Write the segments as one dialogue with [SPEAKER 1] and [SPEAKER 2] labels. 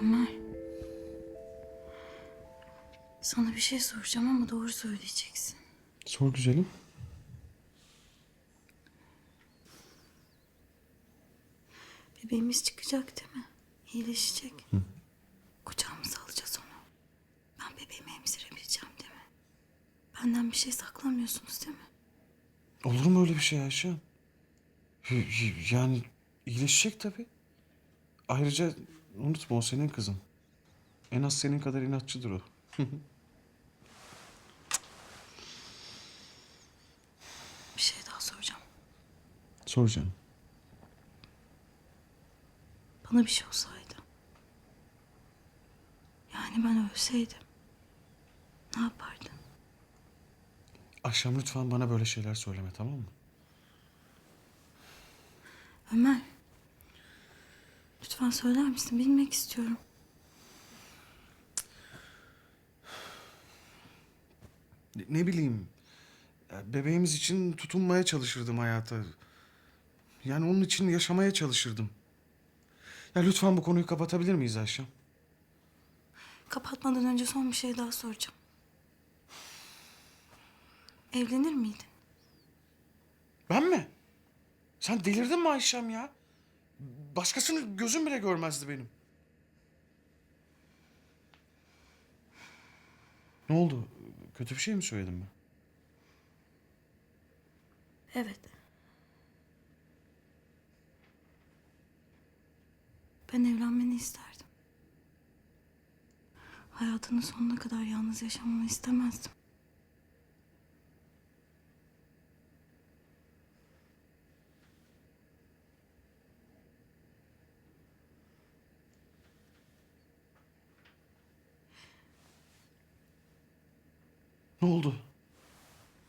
[SPEAKER 1] Ömer. Sana bir şey soracağım ama doğru söyleyeceksin.
[SPEAKER 2] Sor güzelim.
[SPEAKER 1] Bebeğimiz çıkacak değil mi? İyileşecek. Kucağımıza alacağız onu. Ben bebeğimi emzirebileceğim değil mi? Benden bir şey saklamıyorsunuz değil mi?
[SPEAKER 2] Olur mu öyle bir şey Ayşe? Yani iyileşecek tabii. Ayrıca unutma o senin kızın. En az senin kadar inatçıdır o.
[SPEAKER 1] Bir şey daha soracağım.
[SPEAKER 2] Sor canım.
[SPEAKER 1] Bana bir şey olsaydı. Yani ben ölseydim. Ne yapardın?
[SPEAKER 2] Akşam lütfen bana böyle şeyler söyleme tamam mı?
[SPEAKER 1] Ömer. Lütfen söyler misin? Bilmek istiyorum.
[SPEAKER 2] Ne, ne bileyim. ya Bebeğimiz için tutunmaya çalışırdım hayata. Yani onun için yaşamaya çalışırdım. Ya lütfen bu konuyu kapatabilir miyiz Ayşem?
[SPEAKER 1] Kapatmadan önce son bir şey daha soracağım. Evlenir miydin?
[SPEAKER 2] Ben mi? Sen delirdin mi Ayşem ya? Başkasını gözüm bile görmezdi benim. Ne oldu? Kötü bir şey mi söyledim ben?
[SPEAKER 1] Evet. Ben evlenmeni isterdim. Hayatının sonuna kadar yalnız yaşamanı istemezdim.
[SPEAKER 2] Ne oldu?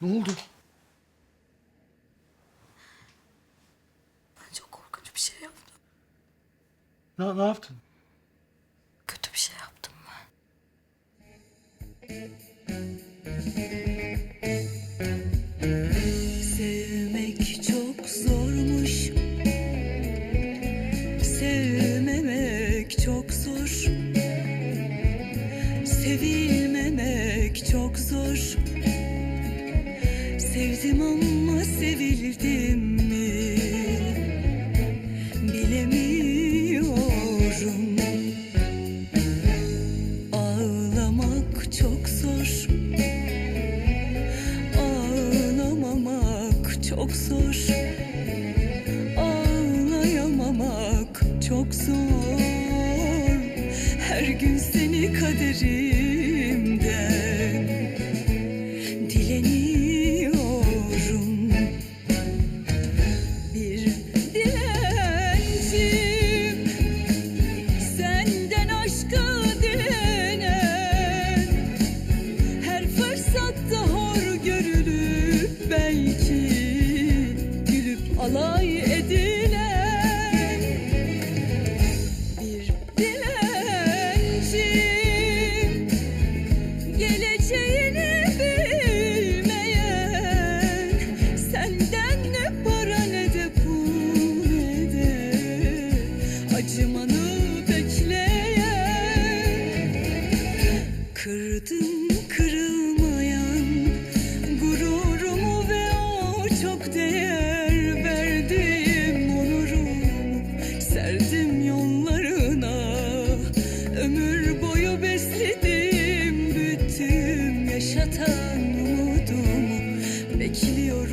[SPEAKER 2] Ne oldu?
[SPEAKER 1] Ben çok korkunç bir şey yaptım.
[SPEAKER 2] Ne, ne yaptın?
[SPEAKER 1] Kötü bir şey yaptım ben.
[SPEAKER 3] Sevmek çok zormuş Sevmemek çok zor Sevilmemek çok zor. Sevdim ama sevildim mi? Bilemiyorum. Ağlamak çok zor. Ağlamamak çok zor. Ağlayamamak çok zor. Her gün seni kaderimden yaşatan umudumu bekliyorum